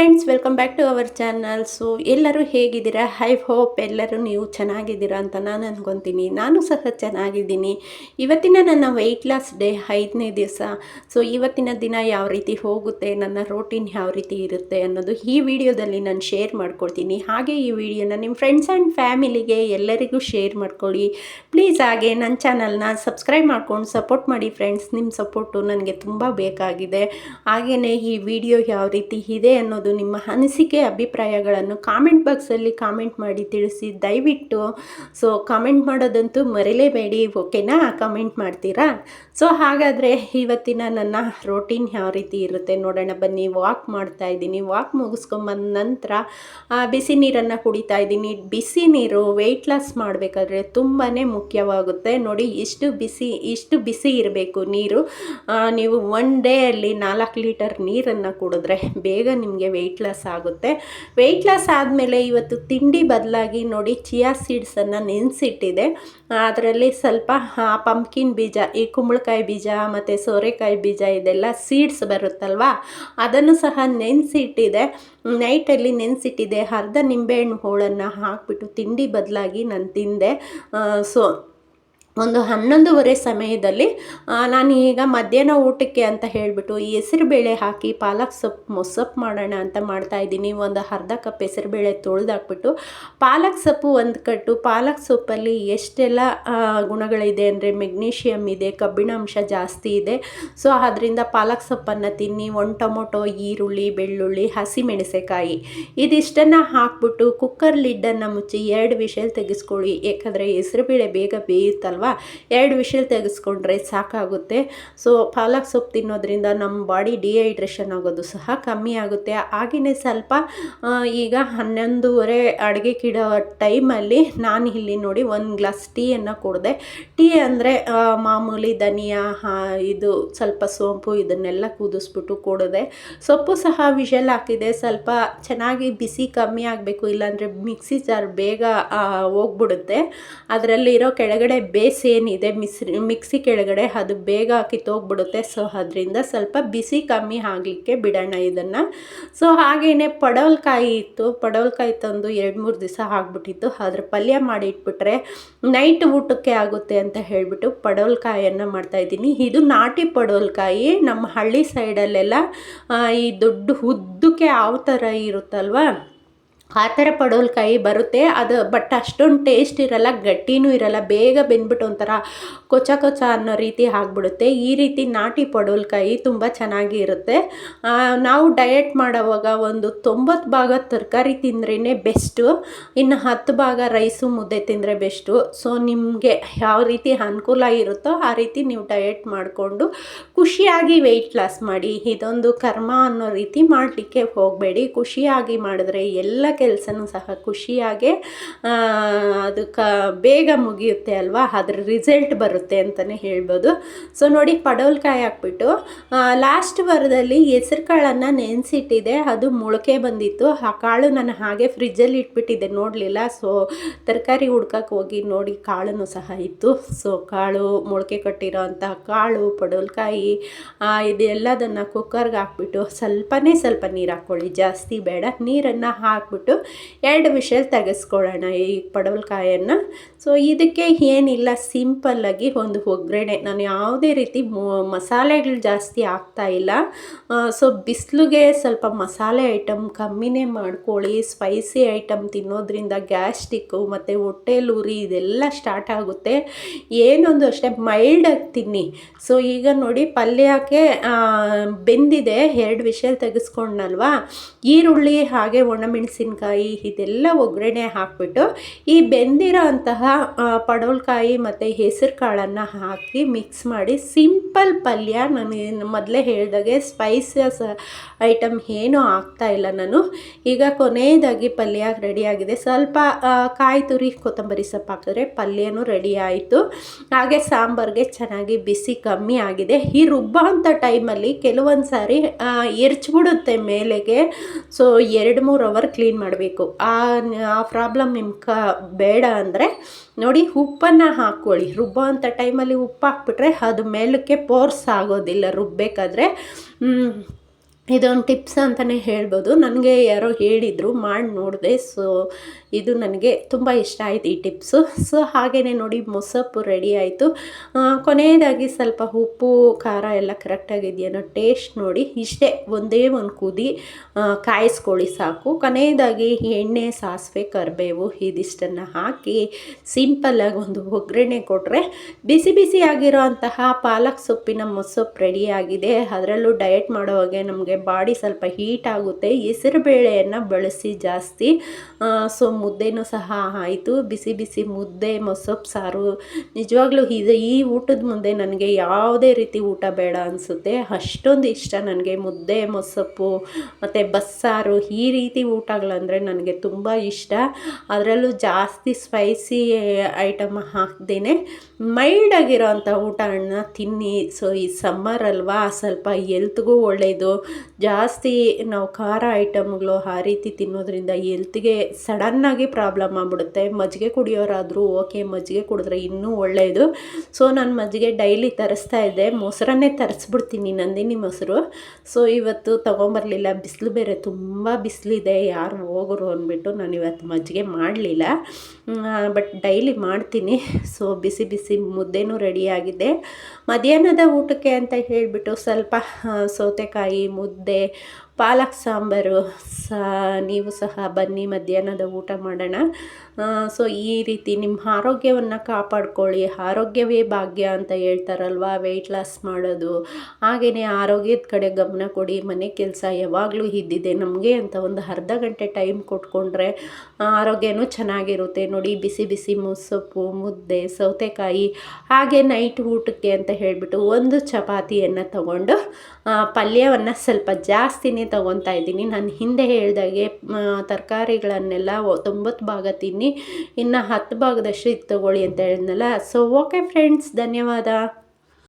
Friends welcome back to our channel so ಎಲ್ಲರೂ ಹೇಗಿದ್ದೀರಾ? I hope ಎಲ್ಲರೂ ನೀವು ಚೆನ್ನಾಗಿದ್ದೀರಾ ಅಂತ ನಾನು ಅನ್ಕೊತೀನಿ. ನಾನು ಸಹ ಚೆನ್ನಾಗಿದ್ದೀನಿ. ಇವತ್ತಿನ ನನ್ನ ವೆಯ್ಟ್ ಲಾಸ್ ಡೇ ಐದನೇ ದಿವಸ. ಸೊ ಇವತ್ತಿನ ದಿನ ಯಾವ ರೀತಿ ಹೋಗುತ್ತೆ, ನನ್ನ ರೋಟೀನ್ ಯಾವ ರೀತಿ ಇರುತ್ತೆ ಅನ್ನೋದು ಈ ವಿಡಿಯೋದಲ್ಲಿ ನಾನು ಶೇರ್ ಮಾಡ್ಕೊಳ್ತೀನಿ ಹಾಗೆ ಈ ವಿಡಿಯೋನ ನಿಮ್ಮ ಫ್ರೆಂಡ್ಸ್ ಆ್ಯಂಡ್ ಫ್ಯಾಮಿಲಿಗೆ ಎಲ್ಲರಿಗೂ ಶೇರ್ ಮಾಡ್ಕೊಳ್ಳಿ. ಪ್ಲೀಸ್ ಹಾಗೆ ನನ್ನ ಚಾನಲ್ನ ಸಬ್ಸ್ಕ್ರೈಬ್ ಮಾಡ್ಕೊಂಡು ಸಪೋರ್ಟ್ ಮಾಡಿ ಫ್ರೆಂಡ್ಸ್ ನಿಮ್ಮ ಸಪೋರ್ಟು ನನಗೆ ತುಂಬ ಬೇಕಾಗಿದೆ. ಹಾಗೆಯೇ ಈ ವಿಡಿಯೋ ಯಾವ ರೀತಿ ಇದೆ ಅನ್ನೋದು ನಿಮ್ಮ ಅನಿಸಿಕೆ, ಅಭಿಪ್ರಾಯಗಳನ್ನು ಕಾಮೆಂಟ್ ಬಾಕ್ಸಲ್ಲಿ ಕಾಮೆಂಟ್ ಮಾಡಿ ತಿಳಿಸಿ ದಯವಿಟ್ಟು. ಸೊ ಕಾಮೆಂಟ್ ಮಾಡೋದಂತೂ ಮರಿಲೇಬೇಡಿ ಓಕೆನಾ ಕಾಮೆಂಟ್ ಮಾಡ್ತೀರಾ? ಸೊ ಹಾಗಾದರೆ ಇವತ್ತಿನ ನನ್ನ ರೋಟೀನ್ ಯಾವ ರೀತಿ ಇರುತ್ತೆ ನೋಡೋಣ, ಬನ್ನಿ ವಾಕ್ ಮಾಡ್ತಾ ಇದ್ದೀನಿ ವಾಕ್ ಮುಗಿಸ್ಕೊಂಬಂದ ನಂತರ ಬಿಸಿ ನೀರನ್ನು ಕುಡಿತಾ ಇದ್ದೀನಿ. ಬಿಸಿ ನೀರು ವೆಯ್ಟ್ ಲಾಸ್ ಮಾಡಬೇಕಾದ್ರೆ ತುಂಬಾ ಮುಖ್ಯವಾಗುತ್ತೆ. ನೋಡಿ, ಇಷ್ಟು ಬಿಸಿ ಇಷ್ಟು ಬಿಸಿ ಇರಬೇಕು ನೀರು. ನೀವು ಒನ್ ಡೇ ಅಲ್ಲಿ ನಾಲ್ಕು ಲೀಟರ್ ನೀರನ್ನು ಕುಡಿದ್ರೆ ಬೇಗ ನಿಮಗೆ ವೆಯ್ಟ್ ಲಾಸ್ ಆಗುತ್ತೆ. ವೆಯ್ಟ್ ಲಾಸ್ ಆದಮೇಲೆ ಇವತ್ತು ತಿಂಡಿ ಬದಲಾಗಿ ನೋಡಿ ಚಿಯಾ ಸೀಡ್ಸನ್ನು ನೆನೆಸಿಟ್ಟಿದೆ. ಅದರಲ್ಲಿ ಸ್ವಲ್ಪ ಪಂಪ್ಕಿನ್ ಬೀಜ, ಈ ಕುಂಬಳಕಾಯಿ ಬೀಜ ಮತ್ತು ಸೋರೆಕಾಯಿ ಬೀಜ ಇದೆಲ್ಲ ಸೀಡ್ಸ್ ಬರುತ್ತಲ್ವಾ? ಅದನ್ನು ಸಹ ನೆನೆಸಿಟ್ಟಿದೆ. ನೈಟಲ್ಲಿ ನೆನೆಸಿಟ್ಟಿದೆ. ಅರ್ಧ ನಿಂಬೆಹಣ್ಣು ಹೋಳನ್ನು ಹಾಕಿಬಿಟ್ಟು ತಿಂಡಿ ಬದಲಾಗಿ ನಾನು ತಿಂದೆ. ಸೊ ಒಂದು ಹನ್ನೊಂದುವರೆ ಸಮಯದಲ್ಲಿ ನಾನು ಈಗ ಮಧ್ಯಾಹ್ನ ಊಟಕ್ಕೆ ಅಂತ ಹೇಳಿಬಿಟ್ಟು ಈ ಹೆಸರುಬೇಳೆ ಹಾಕಿ ಪಾಲಕ್ ಸೊಪ್ಪು ಮೊಸಪ್ಪು ಮಾಡೋಣ ಅಂತ ಮಾಡ್ತಾ ಇದ್ದೀನಿ. ಒಂದು ಅರ್ಧ ಕಪ್ ಹೆಸರುಬೇಳೆ ತೊಳೆದಾಕ್ಬಿಟ್ಟು, ಪಾಲಕ್ ಸೊಪ್ಪು ಒಂದು ಕಟ್ಟು, ಪಾಲಕ್ ಸೊಪ್ಪಲ್ಲಿ ಎಷ್ಟೆಲ್ಲ ಗುಣಗಳಿದೆ ಅಂದರೆ ಮೆಗ್ನೀಷಿಯಮ್ ಇದೆ, ಕಬ್ಬಿಣಾಂಶ ಜಾಸ್ತಿ ಇದೆ. ಸೊ, ಅದರಿಂದ ಪಾಲಕ್ ಸೊಪ್ಪನ್ನು ತಿನ್ನಿ, ಒಂದು ಟೊಮೊಟೊ, ಈರುಳ್ಳಿ, ಬೆಳ್ಳುಳ್ಳಿ ಹಸಿಮೆಣಸೆಕಾಯಿ ಇದಿಷ್ಟನ್ನು ಹಾಕ್ಬಿಟ್ಟು ಕುಕ್ಕರ್ ಲಿಡ್ಡನ್ನು ಮುಚ್ಚಿ ಎರಡು ವಿಷಲ್ ತೆಗೆಸ್ಕೊಳ್ಳಿ. ಯಾಕಂದರೆ ಹೆಸರುಬೇಳೆ ಬೇಗ ಬೇಯುತ್ತಲ್ವ ಎರಡು ವಿಷಲ್ ತೆಗೆಸ್ಕೊಂಡ್ರೆ ಸಾಕಾಗುತ್ತೆ. ಸೊ ಪಾಲಕ್ ಸೊಪ್ಪು ತಿನ್ನೋದ್ರಿಂದ ನಮ್ಮ ಬಾಡಿ ಡಿಹೈಡ್ರೇಷನ್ ಆಗೋದು ಸಹ ಕಮ್ಮಿ ಆಗುತ್ತೆ. ಹಾಗೆಯೇ ಸ್ವಲ್ಪ ಈಗ ಹನ್ನೊಂದೂವರೆ ಅಡುಗೆ ಕಿಡೋ ಟೈಮಲ್ಲಿ ನಾನು ಇಲ್ಲಿ ನೋಡಿ ಒಂದು ಗ್ಲಾಸ್ ಟೀಯನ್ನು ಕುಡಿದೆ. ಟೀ ಅಂದರೆ ಮಾಮೂಲಿ ಧನಿಯಾ ಇದು ಸ್ವಲ್ಪ ಸೋಂಪು ಇದನ್ನೆಲ್ಲ ಕುದಿಸ್ಬಿಟ್ಟು ಕೊಡಿದೆ. ಸೊಪ್ಪು ಸಹ ವಿಷಲ್ ಹಾಕಿದೆ. ಸ್ವಲ್ಪ ಚೆನ್ನಾಗಿ ಬಿಸಿ ಕಮ್ಮಿ ಆಗಬೇಕು. ಇಲ್ಲಾಂದರೆ ಮಿಕ್ಸಿ ಜಾರ್ ಬೇಗ ಹೋಗ್ಬಿಡುತ್ತೆ. ಅದರಲ್ಲಿರೋ ಕೆಳಗಡೆ ಬೇಸ್ ಏನಿದೆ ಮಿಸ್ರಿ ಮಿಕ್ಸಿ ಕೆಳಗಡೆ ಅದು ಬೇಗ ಕಿತ್ತೋಗ್ಬಿಡುತ್ತೆ ಸೊ, ಅದರಿಂದ ಸ್ವಲ್ಪ ಬಿಸಿ ಕಮ್ಮಿ ಆಗಲಿಕ್ಕೆ ಬಿಡೋಣ ಇದನ್ನು. ಸೊ ಹಾಗೇ ಪಡವಲ್ಕಾಯಿ ಇತ್ತು. ಪಡವಲ್ಕಾಯಿ ತಂದು ಎರಡು ಮೂರು ದಿವಸ ಆಗ್ಬಿಟ್ಟಿತ್ತು. ಅದ್ರ ಪಲ್ಯ ಮಾಡಿ ಇಟ್ಬಿಟ್ರೆ ನೈಟ್ ಊಟಕ್ಕೆ ಆಗುತ್ತೆ ಅಂತ ಹೇಳಿಬಿಟ್ಟು ಪಡವಲಕಾಯನ್ನು ಮಾಡ್ತಾಯಿದ್ದೀನಿ ಇದು ನಾಟಿ ಪಡವಲ್ಕಾಯಿ. ನಮ್ಮ ಹಳ್ಳಿ ಸೈಡಲ್ಲೆಲ್ಲ ಈ ದೊಡ್ಡ ಉದ್ದಕ್ಕೆ ಯಾವ ಥರ ಇರುತ್ತಲ್ವಾ? ಆ ಥರ ಪಡವಲಕಾಯಿ ಬರುತ್ತೆ, ಅದು ಬಟ್ ಅಷ್ಟೊಂದು ಟೇಸ್ಟ್ ಇರಲ್ಲ, ಗಟ್ಟಿನೂ ಇರಲ್ಲ, ಬೇಗ ಬೆಂದ್ಬಿಟ್ಟು ಒಂಥರ ಕೊಚ್ಚ ಕೊಚ ಅನ್ನೋ ರೀತಿ ಆಗಿಬಿಡುತ್ತೆ. ಈ ರೀತಿ ನಾಟಿ ಪಡವಲಕಾಯಿ ತುಂಬ ಚೆನ್ನಾಗಿ ಇರುತ್ತೆ. ನಾವು ಡಯಟ್ ಮಾಡೋವಾಗ ಒಂದು ತೊಂಬತ್ತು ಭಾಗ ತರಕಾರಿ ತಿಂದ್ರೇ ಬೆಸ್ಟು ಇನ್ನು ಹತ್ತು ಭಾಗ ರೈಸು ಮುದ್ದೆ ತಿಂದರೆ ಬೆಸ್ಟು ಸೊ ನಿಮಗೆ ಯಾವ ರೀತಿ ಅನುಕೂಲ ಇರುತ್ತೋ ಆ ರೀತಿ ನೀವು ಡಯಟ್ ಮಾಡಿಕೊಂಡು ಖುಷಿಯಾಗಿ ವೆಯ್ಟ್ ಲಾಸ್ ಮಾಡಿ, ಇದೊಂದು ಕರ್ಮ ಅನ್ನೋ ರೀತಿ ಮಾಡಲಿಕ್ಕೆ ಹೋಗಬೇಡಿ. ಖುಷಿಯಾಗಿ ಮಾಡಿದ್ರೆ ಎಲ್ಲ ಕೆಲಸನೂ ಸಹ ಖುಷಿಯಾಗೆ ಅದು ಕ, ಬೇಗ ಮುಗಿಯುತ್ತೆ ಅಲ್ವಾ? ಅದ್ರ ರಿಸಲ್ಟ್ ಬರುತ್ತೆ ಅಂತಲೇ ಹೇಳ್ಬೋದು. ಸೊ ನೋಡಿ ಪಡವಲ್ಕಾಯಿ ಹಾಕ್ಬಿಟ್ಟು ಲಾಸ್ಟ್ ವಾರದಲ್ಲಿ ಹೆಸರು ಕಾಳನ್ನು ನೆನೆಸಿಟ್ಟಿದೆ. ಅದು ಮೊಳಕೆ ಬಂದಿತ್ತು. ಆ ಕಾಳು ನಾನು ಹಾಗೆ ಫ್ರಿಜ್ಜಲ್ಲಿ ಇಟ್ಬಿಟ್ಟಿದ್ದೆ, ನೋಡಲಿಲ್ಲ. ಸೊ ತರಕಾರಿ ಹುಡ್ಕಕ್ಕೆ ಹೋಗಿ ನೋಡಿ ಕಾಳು ಸಹ ಇತ್ತು. ಸೊ ಕಾಳು ಮೊಳಕೆ ಕಟ್ಟಿರೋ ಕಾಳು ಪಡವಲಕಾಯಿ ಇದೆಲ್ಲದನ್ನು ಕುಕ್ಕರ್ಗೆ ಹಾಕ್ಬಿಟ್ಟು, ಸ್ವಲ್ಪನೇ ಸ್ವಲ್ಪ ನೀರು ಹಾಕ್ಕೊಳ್ಳಿ. ಜಾಸ್ತಿ ಬೇಡ. ನೀರನ್ನು ಹಾಕ್ಬಿಟ್ಟು ಎರಡು ವಿಷಲ್ ತೆಗೆಸ್ಕೊಳ್ಳೋಣ ಈ ಪಡವಲಕಾಯನ್ನು ಸೊ ಇದಕ್ಕೆ ಏನಿಲ್ಲ ಸಿಂಪಲ್ಲಾಗಿ ಒಂದು ಒಗ್ಗರಣೆ. ನಾನು ಯಾವುದೇ ರೀತಿ ಮಸಾಲೆಗಳು ಜಾಸ್ತಿ ಆಗ್ತಾ ಇಲ್ಲ. ಸೊ ಬಿಸಿಲಿಗೆ ಸ್ವಲ್ಪ ಮಸಾಲೆ ಐಟಮ್ ಕಮ್ಮಿನೇ ಮಾಡ್ಕೊಳ್ಳಿ. ಸ್ಪೈಸಿ ಐಟಮ್ ತಿನ್ನೋದ್ರಿಂದ ಗ್ಯಾಸ್ಟಿಕ್ಕು ಮತ್ತು ಹೊಟ್ಟೆ ಉರಿ ಇದೆಲ್ಲ ಸ್ಟಾರ್ಟ್ ಆಗುತ್ತೆ. ಏನೊಂದು ಅಷ್ಟೇ ಮೈಲ್ಡಾಗಿ ತಿನ್ನಿ. ಸೊ ಈಗ ನೋಡಿ ಪಲ್ಯಕ್ಕೆ ಬೆಂದಿದೆ. ಎರಡು ವಿಷಲ್ ತೆಗೆಸ್ಕೊಂಡಲ್ವಾ ಈರುಳ್ಳಿ, ಹಾಗೆ ಒಣಮೆಣಸಿನ್ಕಾಯಿ ಇದೆಲ್ಲ ಒಗ್ಗರಣೆ ಹಾಕ್ಬಿಟ್ಟು ಈ ಬೆಂದಿರೋ ಅಂತಹ ಪಡವಲಕಾಯಿ ಮತ್ತು ಹೆಸರು ಕಾಳನ್ನು ಹಾಕಿ ಮಿಕ್ಸ್ ಮಾಡಿ ಸಿಂಪಲ್ ಪಲ್ಯ. ನಾನು ಮೊದಲೇ ಹೇಳಿದಾಗೆ ಸ್ಪೈಸಸ್ ಐಟಮ್ ಏನೂ ಇಲ್ಲ ನಾನು. ಈಗ ಕೊನೆಯದಾಗಿ ಪಲ್ಯ ರೆಡಿಯಾಗಿದೆ ಸ್ವಲ್ಪ ಕಾಯಿ ತುರಿ, ಕೊತ್ತಂಬರಿ ಸೊಪ್ಪು ಹಾಕಿದ್ರೆ ಪಲ್ಯನೂ ರೆಡಿ ಆಯಿತು. ಹಾಗೆ ಸಾಂಬಾರ್ಗೆ ಚೆನ್ನಾಗಿ ಬಿಸಿ ಕಮ್ಮಿ ಆಗಿದೆ. ಈ ರುಬ್ಬೋ ಅಂಥ ಟೈಮಲ್ಲಿ ಕೆಲವೊಂದು ಸಾರಿ ಎರ್ಚ್ಬಿಡುತ್ತೆ ಮೇಲೆಗೆ. ಸೊ ಎರಡು ಮೂರು ಅವರ್ ಕ್ಲೀನ್ ಮಾಡಬೇಕು. ಆ ಆ ಪ್ರಾಬ್ಲಮ್ ನಿಮ್ಮ ಕ, ಬೇಡ ಅಂದರೆ ನೋಡಿ ಉಪ್ಪನ್ನು ಹಾಕ್ಕೊಳ್ಳಿ ರುಬ್ಬೋ ಅಂಥ ಟೈಮಲ್ಲಿ ಉಪ್ಪು ಹಾಕ್ಬಿಟ್ರೆ ಅದು ಮೇಲಕ್ಕೆ ಪೋರ್ಸ್ ಆಗೋದಿಲ್ಲ. ರುಬ್ಬಬೇಕಾದ್ರೆ ಇದೊಂದು ಟಿಪ್ಸ್ ಅಂತಲೇ ಹೇಳ್ಬೋದು. ನನಗೆ ಯಾರೋ ಹೇಳಿದರು, ಮಾಡಿ ನೋಡಿದೆ. ಸೊ ಇದು ನನಗೆ ತುಂಬ ಇಷ್ಟ ಆಯಿತು ಈ ಟಿಪ್ಸು. ಸೊ ಹಾಗೆಯೇ ನೋಡಿ ಮೊಸಪ್ಪು ರೆಡಿ ಆಯಿತು. ಕೊನೆಯದಾಗಿ ಸ್ವಲ್ಪ ಉಪ್ಪು, ಖಾರ ಎಲ್ಲ ಕರೆಕ್ಟಾಗಿದೆಯೇನೋ ಟೇಸ್ಟ್ ನೋಡಿ. ಇಷ್ಟೇ, ಒಂದೇ ಒಂದು ಕುದಿ ಕಾಯಿಸ್ಕೊಳ್ಳಿ ಸಾಕು. ಕೊನೆಯದಾಗಿ ಎಣ್ಣೆ, ಸಾಸಿವೆ, ಕರಿಬೇವು ಇದಿಷ್ಟನ್ನು ಹಾಕಿ ಸಿಂಪಲ್ಲಾಗಿ ಒಂದು ಒಗ್ಗರಣೆ ಕೊಟ್ಟರೆ ಬಿಸಿ ಬಿಸಿ ಆಗಿರೋ ಪಾಲಕ್ ಸೊಪ್ಪಿನ ಮೊಸಪ್ಪು ರೆಡಿಯಾಗಿದೆ ಅದರಲ್ಲೂ ಡಯಟ್ ಮಾಡೋವಾಗೆ ನಮಗೆ ಬಾಡಿ ಸ್ವಲ್ಪ ಹೀಟ್ ಆಗುತ್ತೆ. ಹೆಸರು ಬೇಳೆಯನ್ನು ಬಳಸಿ ಜಾಸ್ತಿ. ಸೊ ಮುದ್ದೆನೂ ಸಹ ಆಯಿತು. ಬಿಸಿ ಬಿಸಿ ಮುದ್ದೆ ಮೊಸಪ್ಪು ಸಾರು. ನಿಜವಾಗ್ಲೂ ಇದು ಈ ಊಟದ ಮುಂದೆ ನನಗೆ ಯಾವುದೇ ರೀತಿ ಊಟ ಬೇಡ ಅನಿಸುತ್ತೆ. ಅಷ್ಟೊಂದು ಇಷ್ಟ ನನಗೆ ಮುದ್ದೆ, ಮೊಸಪ್ಪು, ಮತ್ತು ಬಸ್ಸಾರು ಈ ರೀತಿ ಊಟಗಳಂದರೆ ನನಗೆ ತುಂಬ ಇಷ್ಟ. ಅದರಲ್ಲೂ ಜಾಸ್ತಿ ಸ್ಪೈಸಿ ಐಟಮ್ ಹಾಕ್ದೇನೆ ಮೈಲ್ಡ್ ಆಗಿರೋಂಥ ಊಟಗಳನ್ನ ತಿನ್ನಿ. ಸೊ, ಈ ಸಮ್ಮರ್ ಅಲ್ವಾ, ಸ್ವಲ್ಪ ಎಲ್ತ್ಗೂ ಒಳ್ಳೆಯದು ಜಾಸ್ತಿ ನಾವು ಖಾರ ಐಟಮ್ಗಳು ಆ ರೀತಿ ತಿನ್ನೋದ್ರಿಂದ ಎಲ್ತ್ಗೆ ಸಡನ್ನಾಗಿ ಪ್ರಾಬ್ಲಮ್ ಆಗ್ಬಿಡುತ್ತೆ. ಮಜ್ಜಿಗೆ ಕುಡಿಯೋರಾದರೂ ಓಕೆ ಮಜ್ಜಿಗೆ ಕುಡಿದ್ರೆ ಇನ್ನೂ ಒಳ್ಳೆಯದು ಸೊ ನಾನು ಮಜ್ಜಿಗೆ ಡೈಲಿ ತರಿಸ್ತಾ ಇದ್ದೆ. ಮೊಸರನ್ನೇ ತರಿಸ್ಬಿಡ್ತೀನಿ ನಂದಿನಿ ಮೊಸರು. ಸೊ ಇವತ್ತು ತೊಗೊಂಬರಲಿಲ್ಲ. ಬಿಸಿಲು ಬೇರೆ ತುಂಬ ಬಿಸಿಲಿದೆ. ಯಾರು ಹೋಗೋರು ಅಂದ್ಬಿಟ್ಟು ನಾನು ಇವತ್ತು ಮಜ್ಜಿಗೆ ಮಾಡಲಿಲ್ಲ. ಬಟ್ ಡೈಲಿ ಮಾಡ್ತೀನಿ. ಸೊ ಬಿಸಿ ಬಿಸಿ ಮುದ್ದೆನೂ ರೆಡಿಯಾಗಿದೆ ಮಧ್ಯಾಹ್ನದ ಊಟಕ್ಕೆ ಅಂತ ಹೇಳಿಬಿಟ್ಟು ಸ್ವಲ್ಪ ಸೌತೆಕಾಯಿ, ಮುದ್ದೆ ಪಾಲಕ್ ಸಾಂಬಾರು ಸಹ ನೀವು ಸಹ ಬನ್ನಿ ಮಧ್ಯಾಹ್ನದ ಊಟ ಮಾಡೋಣ. ಸೊ ಈ ರೀತಿ ನಿಮ್ಮ ಆರೋಗ್ಯವನ್ನು ಕಾಪಾಡ್ಕೊಳ್ಳಿ. ಆರೋಗ್ಯವೇ ಭಾಗ್ಯ ಅಂತ ಹೇಳ್ತಾರಲ್ವಾ? ವೆಯ್ಟ್ ಲಾಸ್ ಮಾಡೋದು. ಹಾಗೆಯೇ ಆರೋಗ್ಯದ ಕಡೆ ಗಮನ ಕೊಡಿ. ಮನೆ ಕೆಲಸ ಯಾವಾಗಲೂ ಇದ್ದಿದೆ. ನಮಗೆ ಅಂತ ಒಂದು ಅರ್ಧ ಗಂಟೆ ಟೈಮ್ ಕೊಟ್ಕೊಂಡ್ರೆ ಆರೋಗ್ಯನೂ ಚೆನ್ನಾಗಿರುತ್ತೆ. ನೋಡಿ, ಬಿಸಿ ಬಿಸಿ ಮುಸೊಪ್ಪು ಮುದ್ದೆ, ಸೌತೆಕಾಯಿ, ಹಾಗೆ ನೈಟ್ ಊಟಕ್ಕೆ ಅಂತ ಹೇಳಿಬಿಟ್ಟು ಒಂದು ಚಪಾತಿಯನ್ನು ತಗೊಂಡು ಪಲ್ಯವನ್ನು ಸ್ವಲ್ಪ ಜಾಸ್ತಿನೇ ತೊಗೊತಾ ಇದ್ದೀನಿ. ನಾನು ಹಿಂದೆ ಹೇಳಿದಾಗೆ ತರಕಾರಿಗಳನ್ನೆಲ್ಲ ತೊಂಬತ್ತು ಭಾಗ ತಿನ್ನಿ, ಇನ್ನು ಹತ್ತು ಭಾಗದಷ್ಟು ಇದು ತೊಗೊಳ್ಳಿ ಅಂತ ಹೇಳಿದ್ನಲ್ಲ. ಸೊ ಓಕೆ ಫ್ರೆಂಡ್ಸ್ ಧನ್ಯವಾದ.